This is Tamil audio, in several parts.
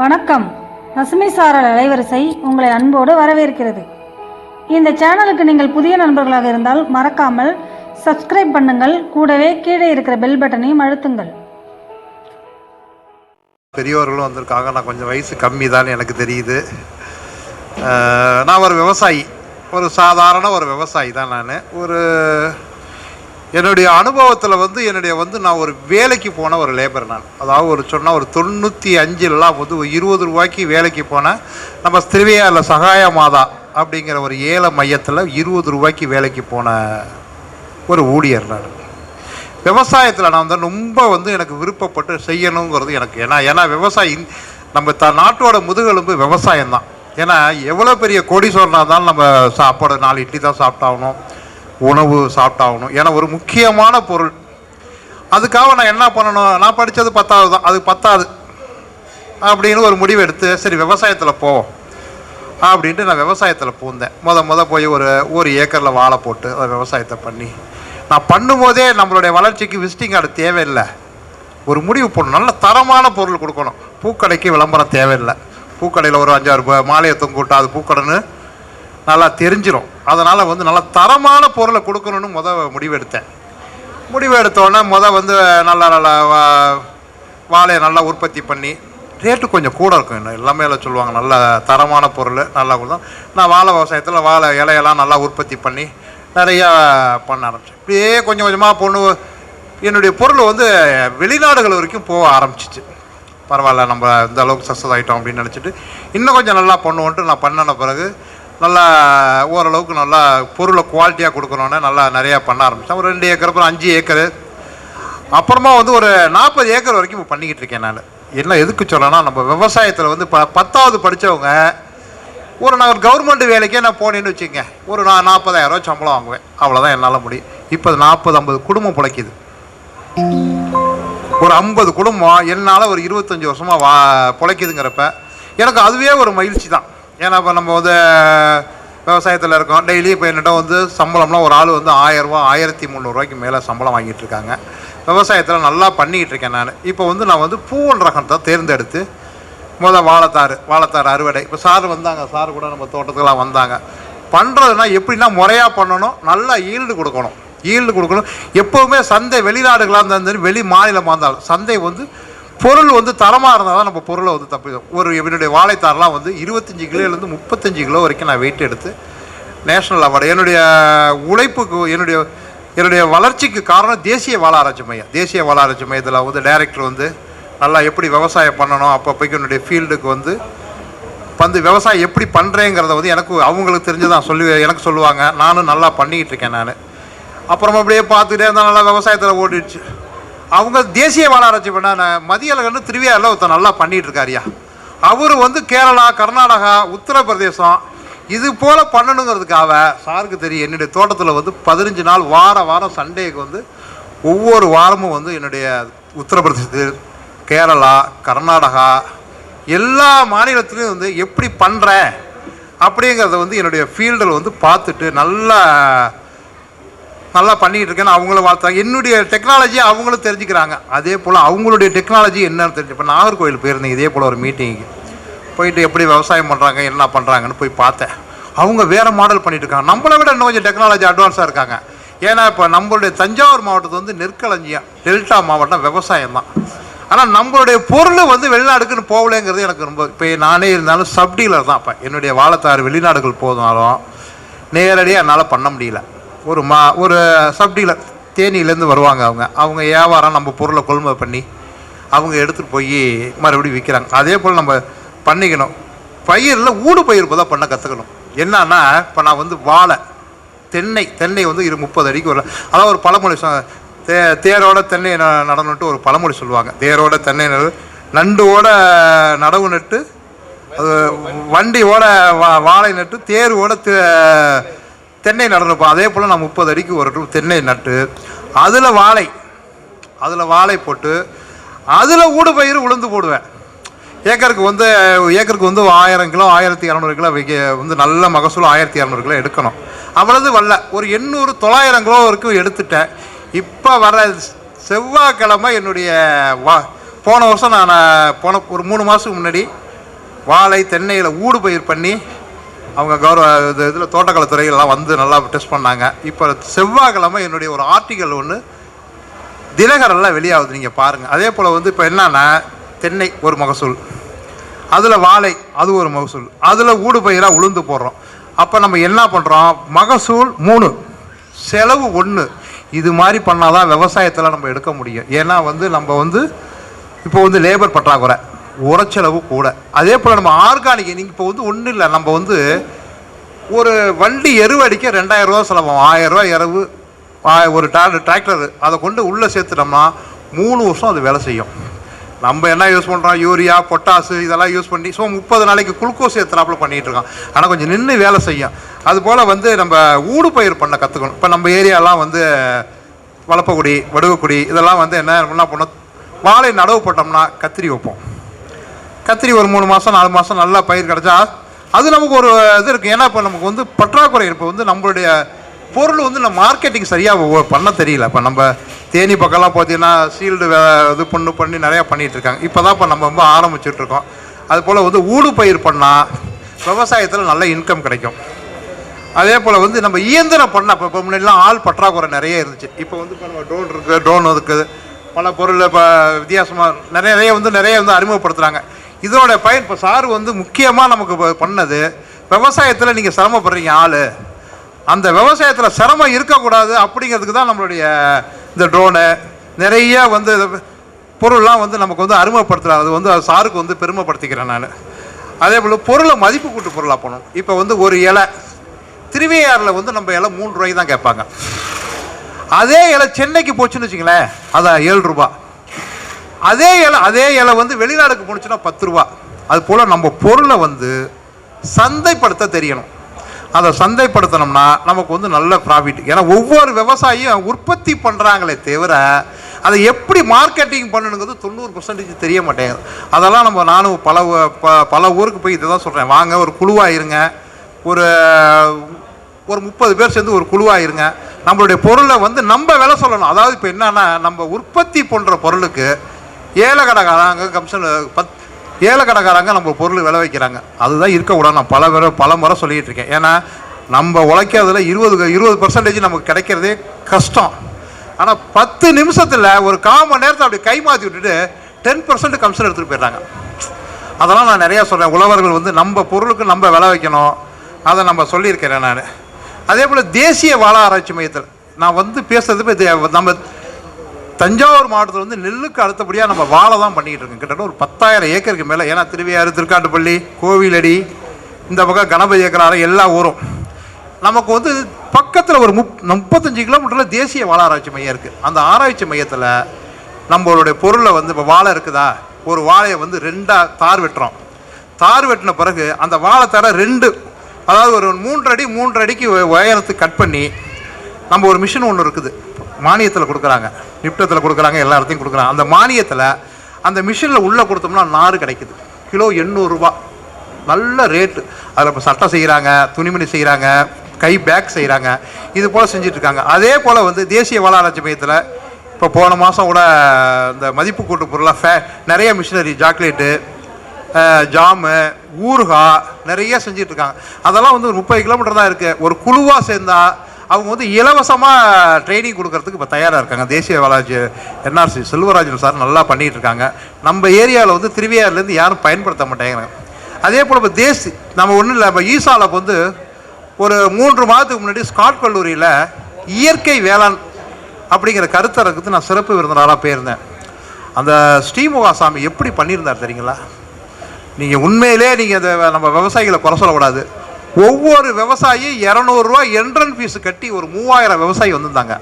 வணக்கம். பசுமை சாரல் அலைவரிசை உங்களை அன்போடு வரவேற்கிறது. இந்த சேனலுக்கு நீங்கள் புதிய நண்பர்களாக இருந்தால் மறக்காமல் சப்ஸ்கிரைப் பண்ணுங்கள். கூடவே கீழே இருக்கிற பெல் பட்டனையும் அழுத்துங்கள். பெரியவர்களும் வந்திருக்காங்க. நான் கொஞ்சம் வயசு கம்மி தான் எனக்கு தெரியுது. நான் ஒரு விவசாயி. ஒரு சாதாரண ஒரு விவசாயி தான் நான். ஒரு என்னுடைய அனுபவத்தில் வந்து என்னுடைய வந்து நான் ஒரு வேலைக்கு போன ஒரு லேபர் நான். அதாவது ஒரு சொன்னால் ஒரு தொண்ணூற்றி அஞ்சுலலாம் வந்து ஒரு இருபது ரூபாய்க்கு வேலைக்கு போனேன் நம்ம திருவையாரில் சகாய மாதா அப்படிங்கிற ஒரு ஏழை மையத்தில் இருபது ரூபாய்க்கு வேலைக்கு போன ஒரு ஊழியர் நான். விவசாயத்தில் நான் வந்து ரொம்ப வந்து எனக்கு விருப்பப்பட்டு செய்யணுங்கிறது எனக்கு. ஏன்னா ஏன்னா விவசாயி நம்ம த நாட்டோட முதுகெலும்பு விவசாயம் தான் ஏன்னா எவ்வளோ பெரிய கோடீஸ்வரனாக இருந்தாலும் நம்ம சாப்பாடு நாலு இட்லி தான் சாப்பிட்டாகணும். உணவு சாப்பிட்டாகணும். ஏன்னா ஒரு முக்கியமான பொருள். அதுக்காக நான் என்ன பண்ணணும்? நான் படித்தது பத்தாவது தான். அது பத்தாது. அப்படின்னு ஒரு முடிவு எடுத்து சரி விவசாயத்தில் போவோம். அப்படின்ட்டு நான் விவசாயத்தில் பூந்தேன். முத முத போய் ஒரு ஒரு ஏக்கரில் வாழை போட்டு அதை விவசாயத்தை பண்ணி. நான் பண்ணும்போதே நம்மளுடைய வளர்ச்சிக்கு விசிட்டிங் கார்டு தேவையில்லை. ஒரு முடிவு போடணும். நல்ல தரமான பொருள் கொடுக்கணும். பூக்கடைக்கு விளம்பரம் தேவையில்லை. பூக்கடையில் ஒரு அஞ்சாறு ரூபாய் மாலையை தொங்கிவிட்டா அது பூக்கடைன்னு நல்லா தெரிஞ்சிடும் அதனால் வந்து நல்ல தரமான பொருளை கொடுக்கணும்னு முத முடிவு எடுத்தேன் முடிவு எடுத்தோடனே முத வந்து நல்லா நல்லா வா- வாழையை நல்லா உற்பத்தி பண்ணி ரேட்டு கொஞ்சம் கூட இருக்கும். இன்னும் எல்லாமே எல்லாம் சொல்லுவாங்க நல்ல தரமான பொருள் நல்லா கொடுத்தோம் நான் வாழை விவசாயத்தில் வாழை இலையெல்லாம் நல்லா உற்பத்தி பண்ணி நிறையா பண்ண ஆரம்பித்தேன் இப்படியே கொஞ்சம் கொஞ்சமாக பொண்ணு என்னுடைய பொருள் வந்து வெளிநாடுகள் வரைக்கும் போக ஆரம்பிச்சிச்சு. பரவாயில்ல நம்ம இந்த அளவுக்கு சக்ஸஸ் ஆகிட்டோம் அப்படின்னு நினச்சிட்டு இன்னும் கொஞ்சம் நல்லா பண்ணுவோன்ட்டு நான் பண்ணின பிறகு நல்லா ஓரளவுக்கு நல்லா பொருளை குவாலிட்டியாக கொடுக்கணுன்னு நல்லா நிறையா பண்ண ஆரம்பித்தேன் ஒரு ரெண்டு ஏக்கர் அப்புறம் அஞ்சு ஏக்கரு. அப்புறமா வந்து ஒரு நாற்பது ஏக்கர் வரைக்கும் இப்போ பண்ணிக்கிட்டு இருக்கேன் நான். என்ன எதுக்கு சொல்லணும்னா நம்ம விவசாயத்தில் வந்து ப பத்தாவது படித்தவங்க ஒரு நான் ஒரு கவர்மெண்ட் வேலைக்கே நான் போனேன்னு வச்சுக்கங்க. ஒரு நான் நாற்பதாயிரம் சம்பளம் வாங்குவேன். அவ்வளோதான் என்னால் முடியும். இப்போ நாற்பது ஐம்பது குடும்பம் பிழைக்குது. ஒரு ஐம்பது குடும்பம் என்னால் ஒரு இருபத்தஞ்சி வருஷமாக வா பிழைக்குதுங்கிறப்ப எனக்கு அதுவே ஒரு மகிழ்ச்சி தான். ஏன்னா இப்போ நம்ம வந்து விவசாயத்தில் இருக்கோம். டெய்லி இப்போ என்னிட்ட வந்து சம்பளம்லாம் ஒரு ஆள் வந்து ஆயிரரூவா ஆயிரத்தி முந்நூறுரூவாய்க்கு மேலே சம்பளம் வாங்கிட்டு இருக்காங்க. விவசாயத்தில் நல்லா பண்ணிக்கிட்டு இருக்கேன் நான். இப்போ வந்து நான் வந்து பூவன் ரகத்தை தேர்ந்தெடுத்து முதல் வாழைத்தாறு வாழைத்தாறு அறுவடை. இப்போ சார் வந்தாங்க. சார் கூட நம்ம தோட்டத்துக்கெல்லாம் வந்தாங்க. பண்ணுறதுனா எப்படின்னா முறையாக பண்ணணும் நல்லா ஈல்டு கொடுக்கணும். ஈல்டு கொடுக்கணும். எப்போவுமே சந்தை வெளிநாடுகளாக இருந்தாலும் வெளி மாநிலமாக இருந்தாலும் சந்தை வந்து பொருள் வந்து தரமாக இருந்தால் தான் நம்ம பொருளை வந்து தப்பி ஒரு என்னுடைய வாழைத்தாரெலாம் வந்து இருபத்தஞ்சி கிலோலேருந்து முப்பத்தஞ்சு கிலோ வரைக்கும் நான் வெயிட் எடுத்து நேஷனல் அவார்டு என்னுடைய உழைப்புக்கு என்னுடைய என்னுடைய வளர்ச்சிக்கு காரணம் தேசிய வாழ ஆராய்ச்சி மையம். தேசிய வாழ ஆராய்ச்சி மையத்தில் வந்து டைரக்டர் வந்து நல்லா எப்படி விவசாயம் பண்ணணும் அப்பப்போக்கு என்னுடைய ஃபீல்டுக்கு வந்து வந்து விவசாயம் எப்படி பண்ணுறேங்கிறத வந்து எனக்கு அவங்களுக்கு தெரிஞ்சதான் சொல்லி எனக்கு சொல்லுவாங்க. நானும் நல்லா பண்ணிக்கிட்டு இருக்கேன் நான். அப்புறம் அப்படியே பார்த்துட்டே இருந்தால் நல்லா விவசாயத்தில் ஓடிடுச்சு. அவங்க தேசிய வாழாராய்ச்சி பண்ண மதியழகன் திருவியாரில் ஒருத்தர் நல்லா பண்ணிகிட்டு இருக்காருயா அவர் வந்து கேரளா கர்நாடகா உத்தரப்பிரதேசம் இது போல் பண்ணணுங்கிறதுக்காக சாருக்கு தெரியும். என்னுடைய தோட்டத்தில் வந்து பதினஞ்சு நாள் வார வாரம் சண்டேக்கு வந்து ஒவ்வொரு வாரமும் வந்து என்னுடைய உத்தரப்பிரதேசத்தில் கேரளா கர்நாடகா எல்லா மாநிலத்திலையும் வந்து எப்படி பண்ணுறேன் அப்படிங்கிறத வந்து என்னுடைய ஃபீல்டில் வந்து பார்த்துட்டு நல்லா நல்லா பண்ணிகிட்டு இருக்கேன்னு அவங்களும் வாழ்த்தாங்க என்னுடைய டெக்னாலஜி அவங்களும் தெரிஞ்சுக்கிறாங்க. அதே போல் அவங்களுடைய டெக்னாலஜி என்னன்னு தெரிஞ்சு இப்போ நாகர்கோவில் போயிருந்தேன் இதே போல் ஒரு மீட்டிங்கு போயிட்டு எப்படி விவசாயம் பண்ணுறாங்க என்ன பண்ணுறாங்கன்னு போய் பார்த்தேன். அவங்க வேறு மாடல் பண்ணிட்டு இருக்காங்க. நம்மளை விட இன்னும் கொஞ்சம் டெக்னாலஜி அட்வான்ஸாக இருக்காங்க. ஏன்னா இப்போ நம்மளுடைய தஞ்சாவூர் மாவட்டத்து வந்து நெற்களஞ்சியம் டெல்டா மாவட்டம் விவசாயம் தான். ஆனால் நம்மளுடைய பொருள் வந்து வெளிநாடுக்குன்னு போகலைங்கிறது எனக்கு ரொம்ப இப்போ நானே இருந்தாலும் சப்டீலர் தான் இப்போ என்னுடைய வாழத்தாறு வெளிநாடுகள் போதுனாலும் நேரடியாக என்னால் பண்ண முடியல. ஒரு மா ஒரு சப்டீலர் தேனியிலேருந்து வருவாங்க அவங்க. அவங்க வியாபாரம் நம்ம பொருளை கொள்முதல் பண்ணி அவங்க எடுத்துகிட்டு போய் மறுபடியும் விற்கிறாங்க அதே போல் நம்ம பண்ணிக்கணும். பயிரில் ஊடு பயிர் தான் பண்ண கற்றுக்கணும் என்னன்னா இப்போ நான் வந்து வாழை தென்னை தென்னை வந்து இரு முப்பது அடிக்கு வரல. அதாவது ஒரு பழமொழி சொ- தே தேரோட தென்னை ந- நடணுன்ட்டு ஒரு பழமொழி சொல்லுவாங்க. தேரோட தென்னை நடு நண்டோட நடவு நட்டு அது வண்டியோட வா வாழை நட்டு தேரோட தே- தென்னை நடனப்போம் அதே போல் நான் முப்பது அடிக்கு ஒரு டு- தென்னை நட்டு அதில் வாழை அதில் வாழை போட்டு அதில் ஊடு பயிர் உளுந்து போடுவேன். ஏக்கருக்கு வந்து ஏக்கருக்கு வந்து ஆயிரம் கிலோ ஆயிரத்தி இரநூறு கிலோ வைக்க வந்து நல்ல மகசூல் ஆயிரத்தி இரநூறு கிலோ எடுக்கணும். அவ்வளவு வரல. ஒரு எண்ணூறு தொள்ளாயிரம் கிலோ வரைக்கும் எடுத்துட்டேன். இப்போ வர செவ்வாய்க்கிழமை என்னுடைய வா போன வருஷம் நான் போன ஒரு மூணு மாதத்துக்கு முன்னாடி வாழை தென்னையில் ஊடு பயிர் பண்ணி அவங்க கௌரவ இது இதில் தோட்டக்கலைத்துறையெல்லாம் வந்து நல்லா டெஸ்ட் பண்ணாங்க. இப்போ செவ்வாய்க்கிழமை என்னுடைய ஒரு ஆர்டிக்கல் ஒன்று தினகரெல்லாம் வெளியாகுது நீங்கள் பாருங்கள் அதே போல் வந்து இப்போ என்னன்னா தென்னை ஒரு மகசூல். அதில் வாழை அது ஒரு மகசூல். அதில் ஊடு பயிராக உளுந்து போடுறோம். அப்போ நம்ம என்ன பண்ணுறோம் மகசூல் மூணு செலவு ஒன்று இது மாதிரி பண்ணால் தான் விவசாயத்தில் நம்ம எடுக்க முடியும். ஏன்னா வந்து நம்ம வந்து இப்போ வந்து லேபர் பற்றாக்குறை. உரச்செலவு கூட. அதே போல் நம்ம ஆர்கானிக் நீங்கள் இப்போ வந்து ஒன்றும் இல்லை. நம்ம வந்து ஒரு வண்டி எருவு அடிக்க ரெண்டாயிரம் ரூபா செலவாகும். ஆயிரம் எருவு ஒரு ஒரு டிராக்டர் அதை கொண்டு உள்ளே சேர்த்துட்டோம்னா மூணு வருஷம் அது வேலை செய்யும். நம்ம என்ன யூஸ் பண்ணுறோம் யூரியா பொட்டாசு இதெல்லாம் யூஸ் பண்ணி ஸோ முப்பது நாளைக்கு குளுக்கோஸ் ஏற்றுறாப்புல பண்ணிகிட்டு இருக்கோம் ஆனால் கொஞ்சம் நின்று வேலை செய்யும். அதுபோல் வந்து நம்ம ஊடு பயிர் பண்ண கற்றுக்கணும் இப்போ நம்ம ஏரியாலாம் வந்து வளப்பக்குடி வடுவக்குடி இதெல்லாம் வந்து என்ன என்ன பண்ணோம்? வாழை நடவு போட்டோம்னா கத்திரி வைப்போம். கத்திரி ஒரு மூணு மாதம் நாலு மாதம் நல்லா பயிர் கிடச்சா அது நமக்கு ஒரு இது இருக்குது ஏன்னா இப்போ நமக்கு வந்து பற்றாக்குறை இப்போ வந்து நம்மளுடைய பொருள் வந்து நம்ம மார்க்கெட்டிங் சரியாக பண்ண தெரியல. இப்போ நம்ம தேனி பக்கம்லாம் பார்த்தீங்கன்னா சீல்டு இது பண்ணு பண்ணி நிறையா பண்ணிகிட்ருக்காங்க இப்போ தான் இப்போ நம்ம ரொம்ப ஆரம்பிச்சுட்ருக்கோம் அதுபோல் அது போல் வந்து ஊடு பயிர் பண்ணால் விவசாயத்தில் நல்ல இன்கம் கிடைக்கும். அதே போல் வந்து நம்ம இயந்திரம் பண்ண இப்போ இப்போ முன்னாடிலாம் ஆள் பற்றாக்குறை நிறைய இருந்துச்சு. இப்போ வந்து இப்போ நம்ம ட்ரோன் இருக்குது ட்ரோன் இருக்குது. பல பொருள் இப்போ வித்தியாசமாக நிறைய நிறைய வந்து நிறைய வந்து அறிமுகப்படுத்துகிறாங்க இதோட பயன் இப்போ சார் வந்து முக்கியமாக நமக்கு பண்ணது விவசாயத்தில் நீங்கள் சிரமப்படுறீங்க ஆள். அந்த விவசாயத்தில் சிரமம் இருக்கக்கூடாது அப்படிங்கிறதுக்கு தான் நம்மளுடைய இந்த ட்ரோனு நிறைய வந்து பொருள்லாம் வந்து நமக்கு வந்து அருமைப்படுத்துகிறார் அது வந்து அது சாருக்கு வந்து பெருமைப்படுத்திக்கிறேன் நான். அதே போல் பொருளை மதிப்பு கூட்டு பொருளாக போகணும் இப்போ வந்து ஒரு இலை திருவையாறில் வந்து நம்ம இலை மூணு ரூபாய்க்கு தான் கேட்பாங்க. அதே இலை சென்னைக்கு போச்சுன்னு வச்சுங்களேன் அதான் ஏழு ரூபாய் அதே இலை அதே இலை வந்து வெளிநாடுக்கு போணுச்சுன்னா பத்து ரூபா. அது போல் நம்ம பொருளை வந்து சந்தைப்படுத்த தெரியணும். அதை சந்தைப்படுத்தினோம்னா நமக்கு வந்து நல்ல ப்ராஃபிட் ஏன்னா ஒவ்வொரு விவசாயியும் உற்பத்தி பண்ணுறாங்களே தவிர அதை எப்படி மார்க்கெட்டிங் பண்ணணுங்கிறது தொண்ணூறு பர்சன்டேஜ் தெரிய மாட்டேங்குது. அதெல்லாம் நம்ம நானும் பல ப- பல ஊருக்கு போய் இதை தான் சொல்கிறேன் வாங்க ஒரு குழுவாக இருங்க. ஒரு ஒரு முப்பது பேர் சேர்ந்து ஒரு குழுவாக இருங்க. நம்மளுடைய பொருளை வந்து நம்ம விலை சொல்லணும். அதாவது இப்போ என்னன்னா நம்ம உற்பத்தி பண்ணுற பொருளுக்கு ஏழை கடைக்காரங்க கமிஷன் பத் ஏழை கடைக்காரங்க நம்ம பொருள் விளை வைக்கிறாங்க. அதுதான் இருக்கக்கூடாது நான் பல முறை பல முறை சொல்லிகிட்டு இருக்கேன். ஏன்னா நம்ம உழைக்கிறதுல இருபது இருபது பர்சன்டேஜ் நமக்கு கிடைக்கிறதே கஷ்டம். ஆனால் பத்து நிமிஷத்தில் ஒரு கால் மணி நேரத்தை அப்படி கை மாற்றி விட்டுட்டு டென் பர்சன்ட் கமிஷன் எடுத்துகிட்டு போயிடுறாங்க. அதெல்லாம் நான் நிறையா சொல்கிறேன் உழவர்கள் வந்து நம்ம பொருளுக்கு நம்ம விளை வைக்கணும். அதை நம்ம சொல்லியிருக்கிறேன் நான். அதே போல் தேசிய வாழ ஆராய்ச்சி மையத்தில் நான் வந்து பேசுறது நம்ம தஞ்சாவூர் மாவட்டத்தில் வந்து நெல்லுக்கு அடுத்தபடியாக நம்ம வாழை தான் பண்ணிக்கிட்டு இருக்கோம். கிட்டத்தட்ட ஒரு பத்தாயிரம் ஏக்கருக்கு மேலே ஏன்னா திருவையாறு திருக்காட்டுப்பள்ளி கோவிலடி இந்த பக்கம் கணபதி ஏக்கராறு எல்லா ஊரும். நமக்கு வந்து பக்கத்தில் ஒரு முப் முப்பத்தஞ்சு கிலோமீட்டரில் தேசிய வாழ ஆராய்ச்சி மையம் இருக்குது அந்த ஆராய்ச்சி மையத்தில் நம்மளுடைய பொருளை வந்து இப்போ வாழை இருக்குதா? ஒரு வாழையை வந்து ரெண்டாக தார் வெட்டுறோம். தார் வெட்டின பிறகு அந்த வாழை தர ரெண்டு அதாவது ஒரு மூன்று அடி மூன்று அடிக்கு உயரத்துக்கு கட் பண்ணி நம்ம ஒரு மிஷின் ஒன்று இருக்குது. மானியத்தில் கொடுக்குறாங்க. நிப்டத்தில் கொடுக்குறாங்க எல்லா இடத்தையும் கொடுக்குறாங்க. அந்த மானியத்தில் அந்த மிஷினில் உள்ளே கொடுத்தோம்னா நார் கிடைக்குது. கிலோ எண்ணூறுரூவா நல்ல ரேட்டு அதில் இப்போ சட்டை செய்கிறாங்க துணிமணி செய்கிறாங்க கை பேக் செய்கிறாங்க இது போல் செஞ்சிட்ருக்காங்க. அதே போல் வந்து தேசிய வளாராய்ச்சி மையத்தில் இப்போ போன மாதம் கூட இந்த மதிப்பு கூட்டு பொருளாக ஃபே நிறைய மிஷினரி சாக்லேட்டு ஜாமு ஊறுகாய் நிறைய செஞ்சிட்ருக்காங்க. அதெல்லாம் வந்து ஒரு முப்பது கிலோமீட்டர் தான் இருக்குது ஒரு குழுவாக சேர்ந்தால் அவங்க வந்து இலவசமாக ட்ரைனிங் கொடுக்கறதுக்கு இப்போ தயாராக இருக்காங்க. தேசிய வளர்ச்சி என்ஆர்சி செல்வராஜன் சார் நல்லா பண்ணிகிட்டு இருக்காங்க. நம்ம ஏரியாவில் வந்து திருவையாறுலேருந்து யாரும் பயன்படுத்த மாட்டேங்கிறாங்க. அதே போல் இப்போ தேசி நம்ம ஒன்றும் இல்லை இப்போ ஈசாவில் வந்து ஒரு மூன்று மாதத்துக்கு முன்னாடி ஸ்காட் கல்லூரியில் இயற்கை வேளாண் அப்படிங்கிற கருத்தரங்குக்கு நான் சிறப்பு விருந்தினராக போயிருந்தேன். அந்த ஸ்ரீமுகாசாமி எப்படி பண்ணியிருந்தார் தெரியுங்களா? நீங்கள் உண்மையிலே நீங்கள் அதை நம்ம விவசாயிகளை குறை சொல்லக்கூடாது. ஒவ்வொரு விவசாயி இரநூறுவா என்ட்ரன் ஃபீஸ் கட்டி ஒரு மூவாயிரம் விவசாயி வந்திருந்தாங்க.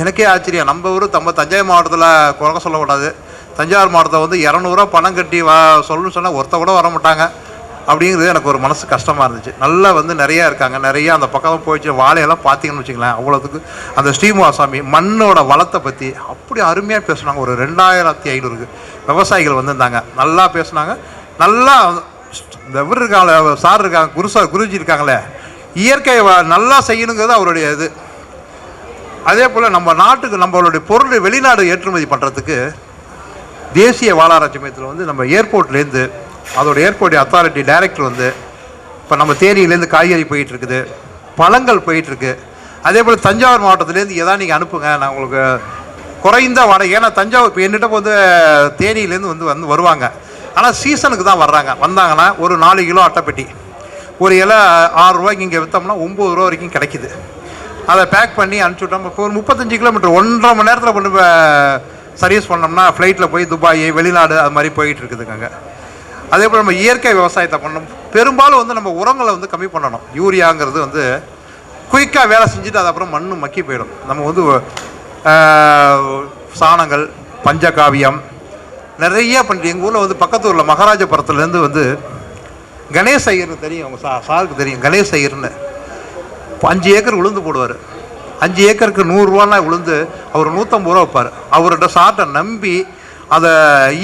எனக்கே ஆச்சரியம். நம்ம ஊர் நம்ம தஞ்சை மாவட்டத்தில் குறைக்க சொல்லக்கூடாது. தஞ்சாவூர் மாவட்டத்தில் வந்து இரநூறுவா பணம் கட்டி வா சொல்லணும்னு சொன்னால் ஒருத்த கூட வர மாட்டாங்க. அப்படிங்கிறது எனக்கு ஒரு மனசு கஷ்டமாக இருந்துச்சு. நல்லா வந்து நிறையா இருக்காங்க. நிறையா அந்த பக்கம் போயிடுச்சு. வாழையெல்லாம் பார்த்தீங்கன்னு வச்சுங்களேன் அவ்வளோத்துக்கு அந்த ஸ்ரீமுகாசாமி மண்ணோட வளத்தை பற்றி அப்படி அருமையாக பேசுனாங்க. ஒரு ரெண்டாயிரத்தி ஐநூறுக்கு விவசாயிகள் வந்திருந்தாங்க. நல்லா பேசுனாங்க. நல்லா இந்த இவர் இருக்காங்களே சார் இருக்காங்க குருசா குருஜி இருக்காங்களே இயற்கை நல்லா செய்யணுங்கிறது அவருடைய இது. அதே போல் நம்ம நாட்டுக்கு நம்மளுடைய பொருள் வெளிநாடு ஏற்றுமதி பண்ணுறதுக்கு தேசிய வாழாராய்ச்சி மையத்தில் வந்து நம்ம ஏர்போர்ட்லேருந்து அதோட ஏர்போர்ட் அத்தாரிட்டி டைரக்டர் வந்து இப்போ நம்ம தேனியிலேருந்து காய்கறி போயிட்டுருக்குது பழங்கள் போயிட்டுருக்கு. அதே போல் தஞ்சாவூர் மாவட்டத்துலேருந்து எதாவது நீங்கள் அனுப்புங்க நான் உங்களுக்கு குறைந்த வாடகை. ஏன்னா தஞ்சாவூர் இப்போ என்னிட்ட வந்து தேனியிலேருந்து வந்து வந்து வருவாங்க. ஆனால் சீசனுக்கு தான் வர்றாங்க. வந்தாங்கன்னா ஒரு நாலு கிலோ அட்டைப்பெட்டி. ஒரு இலை ஆறு ரூபாய்க்கு இங்கே விற்றோம்னா ஒம்பது ரூபா வரைக்கும் கிடைக்குது. அதை பேக் பண்ணி அனுப்பிச்சுட்டோம் இப்போ ஒரு முப்பத்தஞ்சு கிலோமீட்டர் ஒன்றரை மணி நேரத்தில் கொண்டு போய் சர்வீஸ் பண்ணோம்னா ஃப்ளைட்டில் போய் துபாய் வெளிநாடு அது மாதிரி போயிட்டு இருக்குதுங்க அதே போல் நம்ம இயற்கை விவசாயத்தை பண்ணணும். பெரும்பாலும் வந்து நம்ம உரங்களை வந்து கம்மி பண்ணணும். யூரியாங்கிறது வந்து குயிக்காக வேலை செஞ்சுட்டு அது அப்புறம் மண்ணு மக்கி போயிடும். நம்ம வந்து சாணங்கள் பஞ்சகாவியம் நிறைய பண்ணி எங்கள் ஊரில் வந்து பக்கத்து ஊரில் மகாராஜபுரத்துலேருந்து வந்து கணேஷ் ஐயர்னு தெரியும் அவங்க சா சாருக்கு தெரியும் கணேஷ் ஐயர்னு. அஞ்சு ஏக்கர் உளுந்து போடுவார். அஞ்சு ஏக்கருக்கு நூறுரூவானா உளுந்து அவர் நூற்றம்பது ரூபா வைப்பார். அவர்கிட்ட சாட்டை நம்பி அதை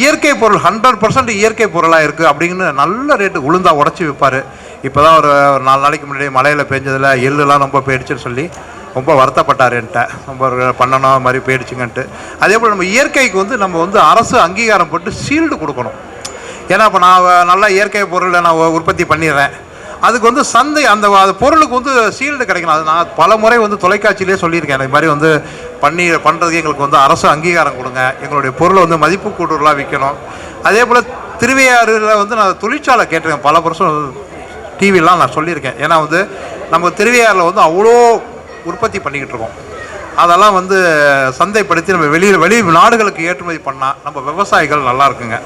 இயற்கை பொருள் ஹண்ட்ரட் பர்சன்ட் இயற்கை பொருளாக இருக்குது அப்படின்னு நல்ல ரேட்டு உளுந்தாக உடச்சி விற்பார் இப்போ தான் ஒரு நாலு நாளைக்கு முன்னாடி மழையில் பெஞ்சதில் எள்ளுலாம் ரொம்ப போயிடுச்சுன்னு சொல்லி ரொம்ப வருத்தப்பட்டார் என்கிட்ட. ரொம்ப ஒரு பண்ணணும் அது மாதிரி போயிடுச்சுங்கன்ட்டு. அதே போல் நம்ம இயற்கைக்கு வந்து நம்ம வந்து அரசு அங்கீகாரம் போட்டு சீல்டு கொடுக்கணும். ஏன்னா இப்போ நான் நல்லா இயற்கை பொருளை நான் உற்பத்தி பண்ணிடுறேன். அதுக்கு வந்து சந்தை அந்த பொருளுக்கு வந்து சீல்டு கிடைக்கணும். அது நான் பல முறை வந்து தொலைக்காட்சியிலே சொல்லியிருக்கேன். இந்த மாதிரி வந்து பண்ணி பண்ணுறதுக்கு எங்களுக்கு வந்து அரசு அங்கீகாரம் கொடுங்க. எங்களுடைய பொருளை வந்து மதிப்பு கூட்டுறலாம் விற்கணும். அதே போல் திருவையாறில் வந்து நான் தொழிற்சாலை கேட்டிருக்கேன். பல வருஷம் டிவிலாம் நான் சொல்லியிருக்கேன். ஏன்னா வந்து நம்ம திருவையாறில் வந்து அவ்வளோ உற்பத்தி பண்ணிக்கிட்டு இருக்கோம் அதெல்லாம் வந்து சந்தைப்படுத்தி நம்ம வெளியில் வெளி நாடுகளுக்கு ஏற்றுமதி பண்ணால் நம்ம விவசாயிகள் நல்லா இருக்குங்க.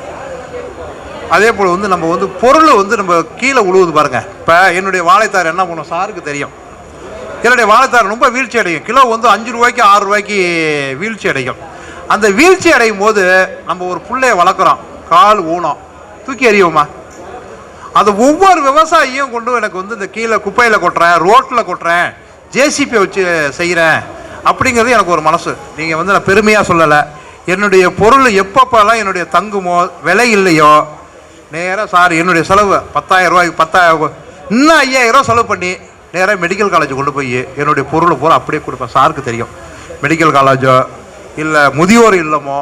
அதே போல் வந்து நம்ம வந்து பொருள் வந்து நம்ம கீழே உழுவுது பாருங்க. இப்போ என்னுடைய வாழைத்தார் என்ன பண்ணும்? சாருக்கு தெரியும். என்னுடைய வாழைத்தார் ரொம்ப வீழ்ச்சி அடையும். கிலோ வந்து அஞ்சு ரூபாய்க்கு ஆறு ரூபாய்க்கு வீழ்ச்சி அடையும். அந்த வீழ்ச்சி அடையும் போது நம்ம ஒரு புள்ளைய வளர்க்குறோம். கால் ஊனம். தூக்கி எறியோமா அது ஒவ்வொரு விவசாயியும் கொண்டு எனக்கு வந்து இந்த கீழே குப்பையில் கொட்டுறேன் ரோட்டில் கொட்டுறேன். ஜேசிபியை வச்சு செய்கிறேன் அப்படிங்கிறது எனக்கு ஒரு மனசு. நீங்கள் வந்து நான் பெருமையாக சொல்லலை. என்னுடைய பொருள் எப்பப்பெல்லாம் என்னுடைய தங்குமோ விலை இல்லையோ நேராக சார் என்னுடைய செலவு பத்தாயிரம் ரூபாய்க்கு பத்தாயிரம் இன்னும் ஐயாயிரம் ரூபா செலவு பண்ணி நேராக மெடிக்கல் காலேஜ் கொண்டு போய் என்னுடைய பொருளை பூரா அப்படியே கொடுப்பேன். சாருக்கு தெரியும். மெடிக்கல் காலேஜோ இல்லை முதியோர் இல்லமோ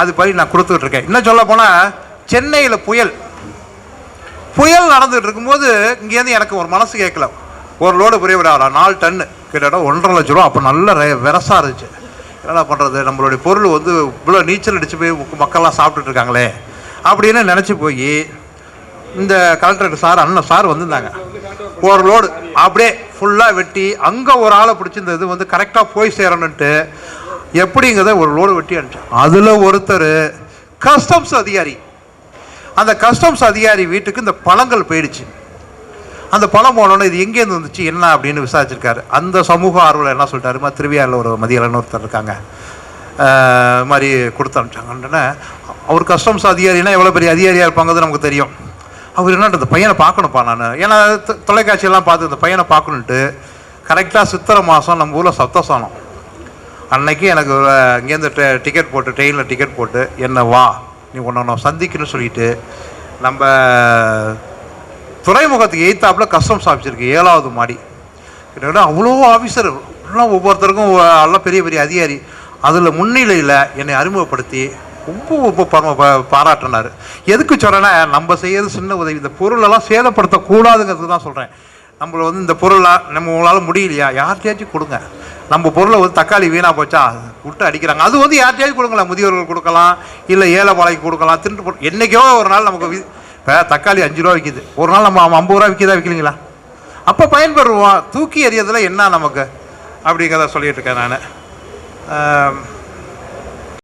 அது படி நான் கொடுத்துட்ருக்கேன் இன்னும் சொல்ல போனால் சென்னையில் புயல். புயல் நடந்துகிட்டு இருக்கும்போது இங்கேருந்து எனக்கு ஒரு மனசு கேட்கல. ஒரு லோடு பெரிய ஒரு நாலு டன்னு கிட்டத்தட்ட ஒன்றரை லட்ச ரூபா. அப்போ நல்ல ரெ- இருந்துச்சு. என்னடா பண்ணுறது நம்மளுடைய பொருள் வந்து இவ்வளோ நீச்சல் அடித்து போய் மக்கள்லாம் சாப்பிட்டுட்டு இருக்காங்களே. அப்படின்னு நினச்சி போய் இந்த கலெக்டர் சார் அண்ணன் சார் வந்திருந்தாங்க. ஒரு லோடு அப்படியே ஃபுல்லாக வெட்டி அங்கே ஒரு ஆளை பிடிச்சி இந்த இது வந்து கரெக்டாக போய் சேரணுன்ட்டு எப்படிங்கிறத ஒரு லோடு வெட்டி அனுப்பிச்சேன். அதில் ஒருத்தர் கஸ்டம்ஸ் அதிகாரி. அந்த கஸ்டம்ஸ் அதிகாரி வீட்டுக்கு இந்த பழங்கள் போயிடுச்சு. அந்த பழம் போனோன்னே இது எங்கேருந்து வந்துச்சு என்ன அப்படின்னு விசாரிச்சிருக்காரு. அந்த சமூக ஆர்வலர் என்ன சொல்லிட்டாருமா திருவியாரில் ஒரு மதியலன்னு ஒருத்தர் இருக்காங்க. மாதிரி கொடுத்து அனுப்பிச்சாங்கன்னு அவர் கஸ்டம்ஸ் அதிகாரினா எவ்வளோ பெரிய அதிகாரியாக இருப்பாங்கிறது நமக்கு தெரியும். அவர் என்ன அந்த பையனை பார்க்கணும்ப்பா நான். ஏன்னா தொலைக்காட்சியெல்லாம் பார்த்து அந்த பையனை பார்க்கணுன்ட்டு கரெக்டாக சித்திரை மாதம் நம்ம ஊரில் சப்தசானம். அன்னைக்கு எனக்கு இங்கேருந்து ட- டிக்கெட் போட்டு ட்ரெயினில் டிக்கெட் போட்டு என்ன வா நீ ஒன்று ஒன்று சந்திக்கணும்னு சொல்லிட்டு நம்ம துறைமுகத்துக்கு எய்த்தாப்புல கஸ்டம்ஸ் ஆஃபீஸ் இருக்குது ஏழாவது மாடி. கிட்டத்தட்ட அவ்வளோ ஆஃபீஸர் எல்லாம் ஒவ்வொருத்தருக்கும் எல்லாம் பெரிய பெரிய அதிகாரி. அதில் முன்னிலையில் என்னை அறிமுகப்படுத்தி ரொம்ப ரொம்ப பரம பாராட்டினார். எதுக்கு சொல்கிறேன்னா நம்ம செய்யறது சின்ன உதவி. இந்த பொருளெல்லாம் சேதப்படுத்தக்கூடாதுங்கிறது தான் சொல்கிறேன் நம்மளை வந்து இந்த பொருளாக நம்ம உங்களால் முடியலையா? யார்கிட்டயாச்சும் கொடுங்க. நம்ம பொருளை வந்து தக்காளி வீணாக போச்சா? விட்டு அடிக்கிறாங்க. அது வந்து யார்கிட்டயாச்சும் கொடுங்களேன். முதியோர்கள் கொடுக்கலாம் இல்லை ஏழை பாலைக்கு கொடுக்கலாம் திண்டு பொருள் என்றைக்கோ ஒரு நாள் நமக்கு இப்போ தக்காளி அஞ்சு ரூபா விற்கிது ஒரு நாள் நம்ம ஐம்பது ரூபா விற்கிதா விற்கலீங்களா அப்போ பயன்பெறுவோம் தூக்கி எறியதில் என்ன நமக்கு? அப்படிங்கிறத சொல்லிகிட்டு இருக்கேன் நான்.